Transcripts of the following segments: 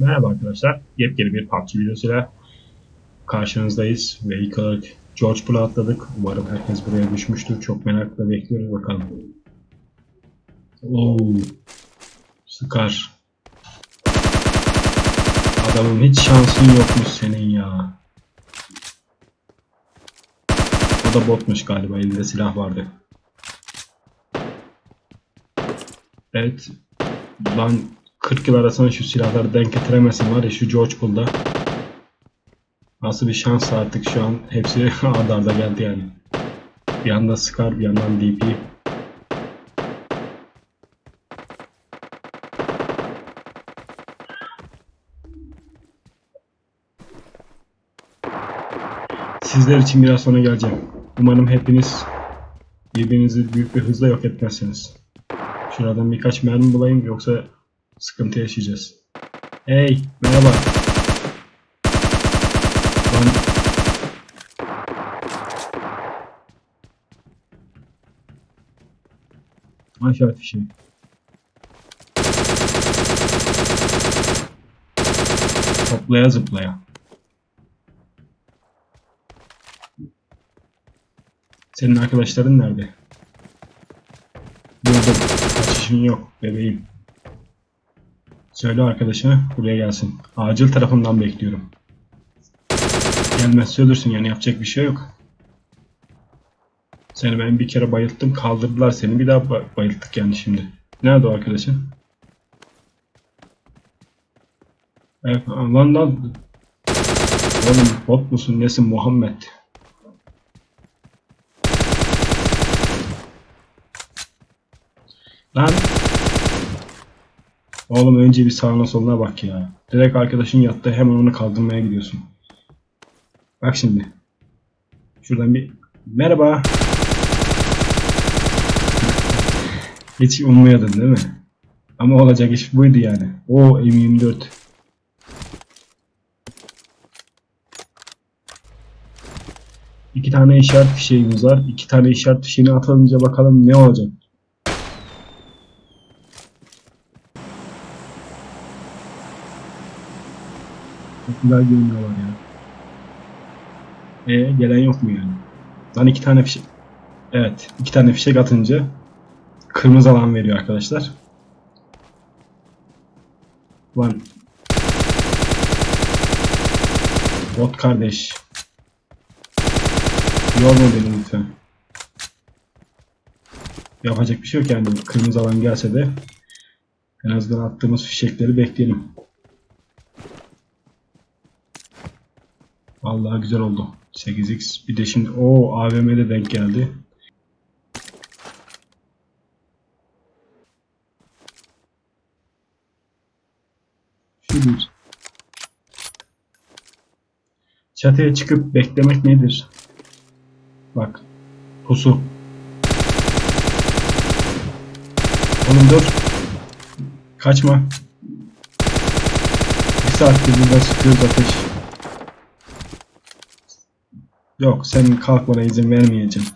Merhaba arkadaşlar. Yepyeni bir PUBG videosuyla karşınızdayız. Ve ilk olarak George Bull'u atladık. Umarım herkes buraya düşmüştür. Çok merakla bekliyoruz bakalım. Oo, Sıkar. Adamın hiç şansın yokmuş senin ya. O da botmuş galiba. Elinde silah vardı. Evet. Lan 40 yıl arasında şu silahları denk getiremezsin var ya şu George Bull'da. Nasıl bir şans artık şu an hepsi arda arda geldi yani. Bir yandan Scar bir yandan DP. Sizler için biraz sonra geleceğim. Umarım hepiniz birbirinizi büyük bir hızla yok etmezsiniz. Şuradan birkaç mermi bulayım yoksa sıkıntı yaşayacağız. Hey, merhaba. Lan... Aşağı fişeği. Hoplaya zıplaya. Senin arkadaşların nerede? Buldum. Kaçışın yok bebeğim. Söyle arkadaşına buraya gelsin. Acil tarafından bekliyorum. Gelmezse ölürsün yani yapacak bir şey yok. Seni ben bir kere bayılttım kaldırdılar seni bir daha ba- bayılttık yani şimdi. Nerede o arkadaşın? Evet, lan lan. Oğlum bot musun nesin Muhammed? Lan. Oğlum önce bir sağına soluna bak ya. Direkt arkadaşın yattı hemen onu kaldırmaya gidiyorsun. Bak şimdi. Şuradan bir merhaba. Hiç ummuyordun değil mi? Ama olacak iş buydu yani. O M24. İki tane işaret fişeğimiz var. İki tane işaret fişeğini atılınca bakalım ne olacak. Çok güzel görünüyorlar ya. E gelen yok mu yani? Lan iki tane fişek. Evet, iki tane fişek atınca kırmızı alan veriyor arkadaşlar. Lan. Bot kardeş. Yorma beni lütfen. Yapacak bir şey yok yani. Kırmızı alan gelse de en azından attığımız fişekleri bekleyelim. Vallahi güzel oldu. 8x bir de şimdi o AVM'de denk geldi. Bir. Çatıya çıkıp beklemek nedir? Bak. Pusu. Oğlum dur. Kaçma. Bir saattir burada sıkıyoruz ateş. Yok senin kalkmana izin vermeyeceğim.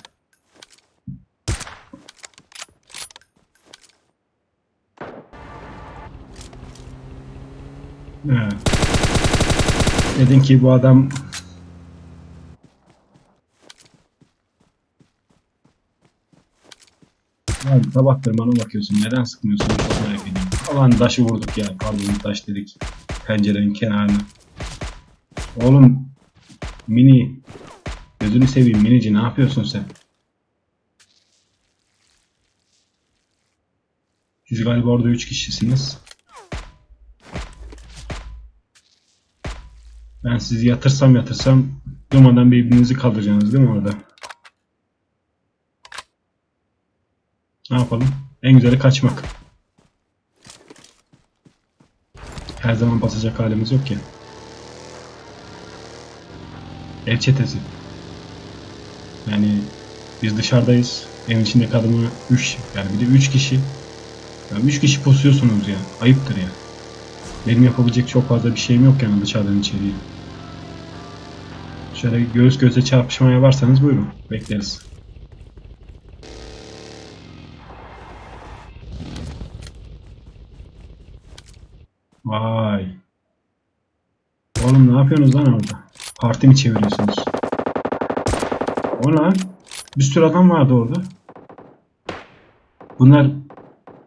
He. Dedin ki bu adam Abi sabahtır bana bakıyorsun. Neden sıkmıyorsun? Çok merak. Alan taşı vurduk ya. Pardon taş dedik. Pencerenin kenarına. Oğlum mini Gözünü seveyim minici ne yapıyorsun sen? Siz galiba orada 3 kişisiniz. Ben sizi yatırsam yatırsam durmadan birbirinizi kaldıracaksınız değil mi orada? Ne yapalım? En güzeli kaçmak. Her zaman basacak halimiz yok ki. Ev çetesi. Yani biz dışarıdayız. Evin içindeki adamı 3 yani bir de 3 kişi. Yani 3 kişi pusuyorsunuz ya. Ayıptır ya. Benim yapabilecek çok fazla bir şeyim yok yani dışarıdan içeriye. Şöyle göğüs göğüse çarpışmaya varsanız buyurun. Bekleriz. Vay. yapıyorsunuz lan orada? Parti mi çeviriyorsunuz? O ne? Bir sürü adam vardı orada. Bunlar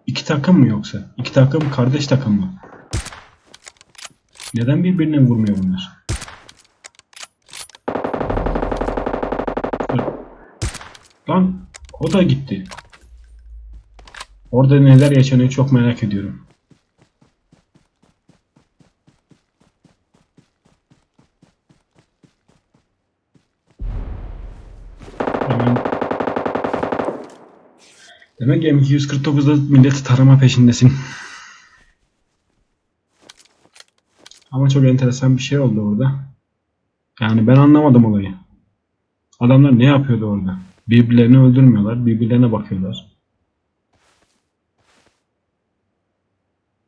iki takım mı yoksa? İki takım kardeş takım mı? Neden birbirine vurmuyor bunlar? Lan o da gitti. Orada neler yaşanıyor çok merak ediyorum. Demek ki M249'da milleti tarama peşindesin. Ama çok enteresan bir şey oldu orada. Yani ben anlamadım olayı. Adamlar ne yapıyordu orada? Birbirlerini öldürmüyorlar, birbirlerine bakıyorlar.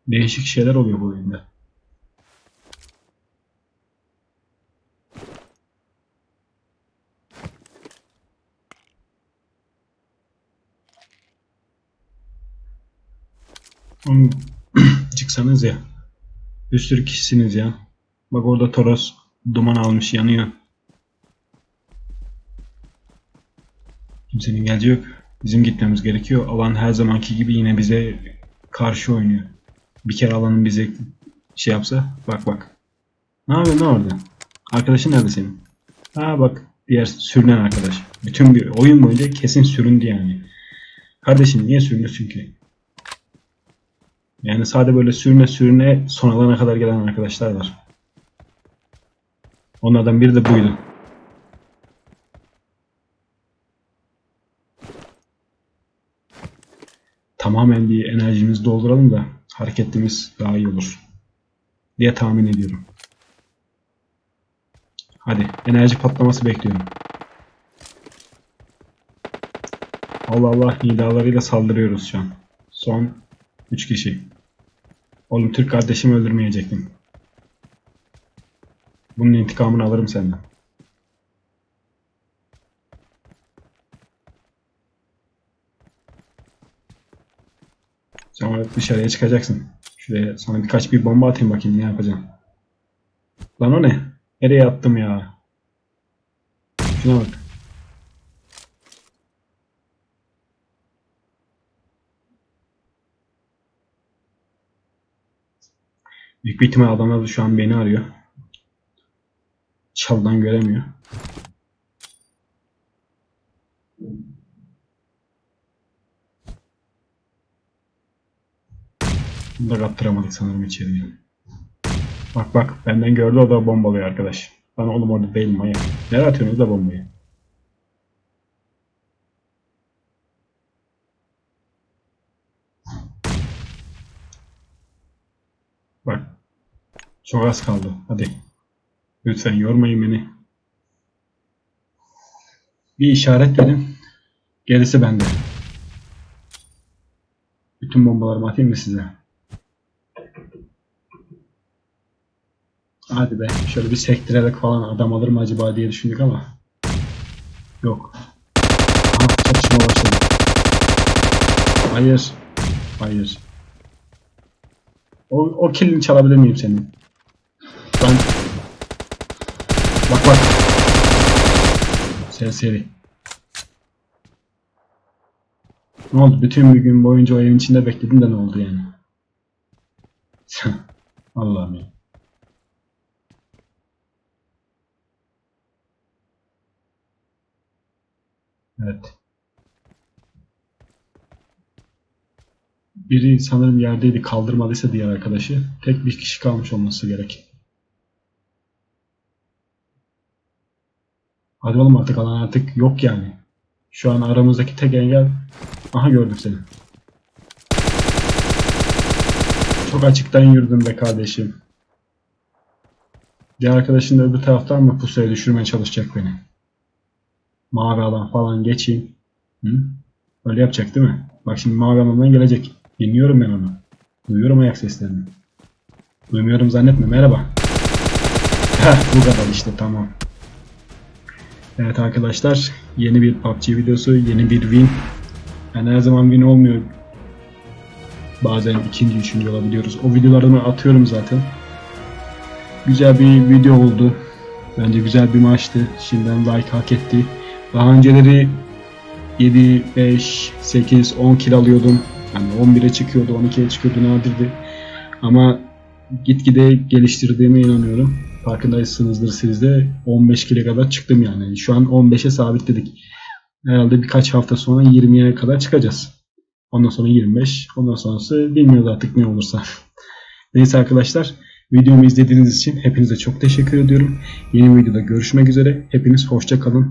Değişik şeyler oluyor bu oyunda. Çıksanız ya. Bir sürü kişisiniz ya. Bak orada Toros duman almış yanıyor. Kimsenin geleceği yok. Bizim gitmemiz gerekiyor. Alan her zamanki gibi yine bize karşı oynuyor. Bir kere alanın bize şey yapsa bak bak. Ne yapıyorsun orada? Arkadaşın nerede senin? Ha bak diğer sürünen arkadaş. Bütün bir oyun boyunca kesin süründü yani. Kardeşim niye süründüsün ki? Yani sadece böyle sürüne sürüne son alana kadar gelen arkadaşlar var. Onlardan biri de buydu. Tamamen bir enerjimizi dolduralım da hareketimiz daha iyi olur. Diye tahmin ediyorum. Hadi enerji patlaması bekliyorum. Allah Allah nidalarıyla saldırıyoruz şu an. Son 3 kişi. Oğlum Türk kardeşimi öldürmeyecektim. Bunun intikamını alırım senden. Sonra dışarıya çıkacaksın. Şuraya sana birkaç bir bomba atayım bakayım ne yapacaksın. Lan o ne? Nereye attım ya? Şuna bak. Büyük bir ihtimal adamlar da şu an beni arıyor. Çaldan göremiyor. Bunu da kaptıramadık sanırım içeriye. Bak bak benden gördü o da bombalıyor arkadaş. Lan oğlum orada değil manyak. Nereye atıyorsunuz da bombayı? Bak. Çok az kaldı. Hadi. Lütfen yormayın beni. Bir işaret verin. Gerisi bende. Bütün bombalarımı atayım mı size? Hadi be. Şöyle bir sektirerek falan adam alır mı acaba diye düşündük ama. Yok. Aha çatışma başladı. Hayır. Hayır. O, o killini çalabilir miyim senin? Ben... Bak bak. Serseri. Ne oldu? Bütün bir gün boyunca o evin içinde bekledim de ne oldu yani? Allah'ım ya. Evet. Biri sanırım yerdeydi kaldırmadıysa diğer arkadaşı. Tek bir kişi kalmış olması gerek. Hadi oğlum artık alan artık yok yani. Şu an aramızdaki tek engel... Aha gördüm seni. Çok açıktan yürüdüm be kardeşim. Diğer arkadaşın da öbür taraftan mı pusuya düşürmeye çalışacak beni? Mavi alan falan geçeyim. Hı? Öyle yapacak değil mi? Bak şimdi mavi alandan gelecek. Dinliyorum ben onu. Duyuyorum ayak seslerini. Duymuyorum zannetme. Merhaba. Heh, bu kadar işte tamam. Evet arkadaşlar yeni bir PUBG videosu, yeni bir win. Yani her zaman win olmuyor. Bazen ikinci, üçüncü olabiliyoruz. O videolarını atıyorum zaten. güzel bir video oldu. Bence güzel bir maçtı. Şimdiden like hak etti. Daha önceleri 7, 5, 8, 10 kilo alıyordum. Yani 11'e çıkıyordu, 12'ye çıkıyordu nadirdi. Ama gitgide geliştirdiğime inanıyorum. Farkındaysanızdır siz de 15 kilo kadar çıktım yani. Şu an 15'e sabitledik. Herhalde birkaç hafta sonra 20'ye kadar çıkacağız. Ondan sonra 25. Ondan sonrası bilmiyoruz artık ne olursa. Neyse arkadaşlar. Videomu izlediğiniz için hepinize çok teşekkür ediyorum. Yeni videoda görüşmek üzere. Hepiniz hoşça kalın.